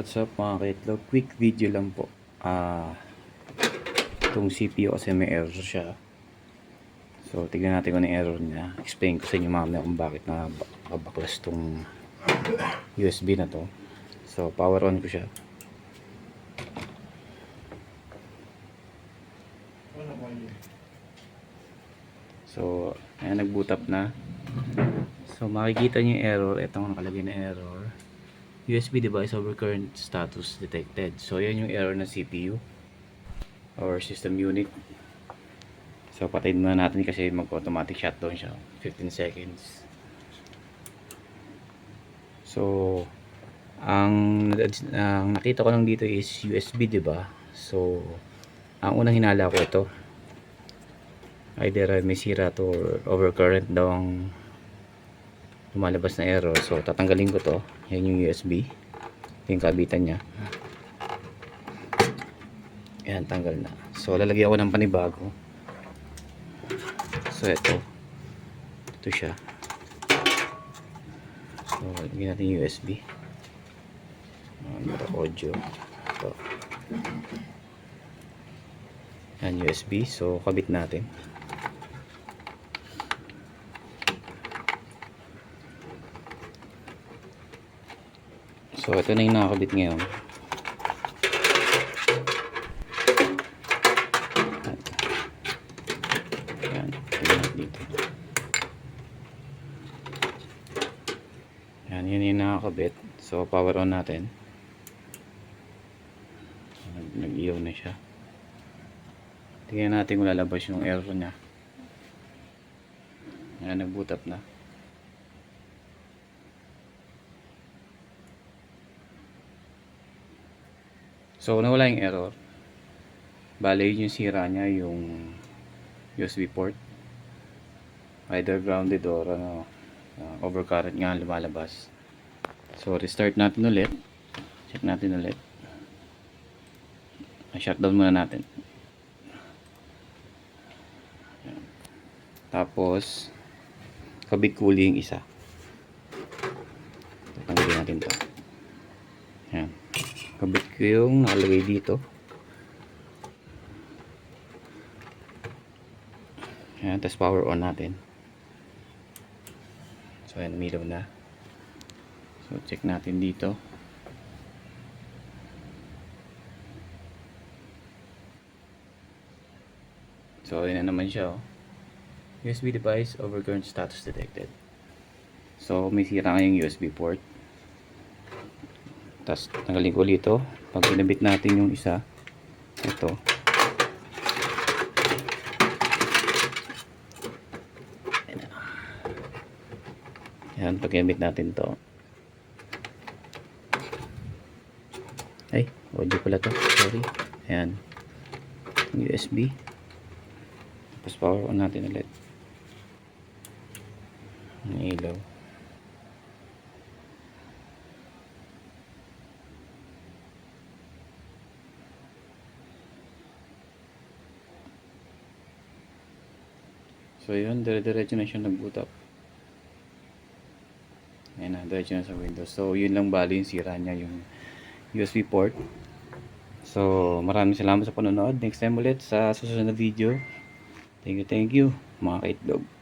what's up mga kaitlog? Quick video lang po. Ah, itong CPU kasi may error siya. So, tignan natin kung ano error niya. Explain ko sa inyo mamaya kung bakit na nakabaklas tong USB na to. So, power on ko siya. So, ayan, nag-boot up na. So, makikita niyo yung error. Ito ang nakalagay na error. USB device overcurrent status detected. So, yan yung error ng CPU or system unit. So, patayin muna natin kasi mag-automatic shutdown siya. 15 seconds. So, ang, ang nakita ko lang dito is USB, di ba? So, ang unang hinala ko ito. Either may sira to or overcurrent daw ang lumalabas na error. So, tatanggalin ko to. Yan yung USB. Ito yung kabitan niya. Yan, tanggal na. So, lalagyan ko ng panibago. So, ito. Ito siya. So, lagyan natin yung USB. Ito, audio. Ito. Yan, USB. So, kabit natin. So, ito na yung nakakabit ngayon. Yan. Yan. Dito. Yan. Yun yung nakakabit. So, power on natin. Nag- Nag-iyaw na siya. Tingnan natin kung lalabas yung error niya. Yan. Nag-boot up na. So, nawala yung error. Bale, yun yung sira niya, yung USB port. Either grounded or ano, uh, overcurrent nga lumalabas. So, restart natin ulit. Check natin ulit. Shutdown muna natin. Tapos, kabig kuli yung isa. Tatanggalin natin to. Kabit ko yung nakalagay dito. Ayan, tapos power on natin. So, ayan, umilaw na. So, check natin dito. So, ayan na naman siya, oh. USB device overcurrent status detected. So, may sira ngayong USB port. Tapos, tanggalin ko dito. Pag pinabit natin yung isa, ito. Yan, pag pinabit natin to. Ay, audio pala to. Sorry. Ayan. USB. Tapos power on natin ulit. Ang ilaw. So yun, dire-diretso na siya nag-boot up. Ayan na, diretso na sa Windows. So yun lang bali yung sira niya, yung USB port. So maraming salamat sa panonood. Next time ulit sa susunod na video. Thank you, thank you mga kaitlog.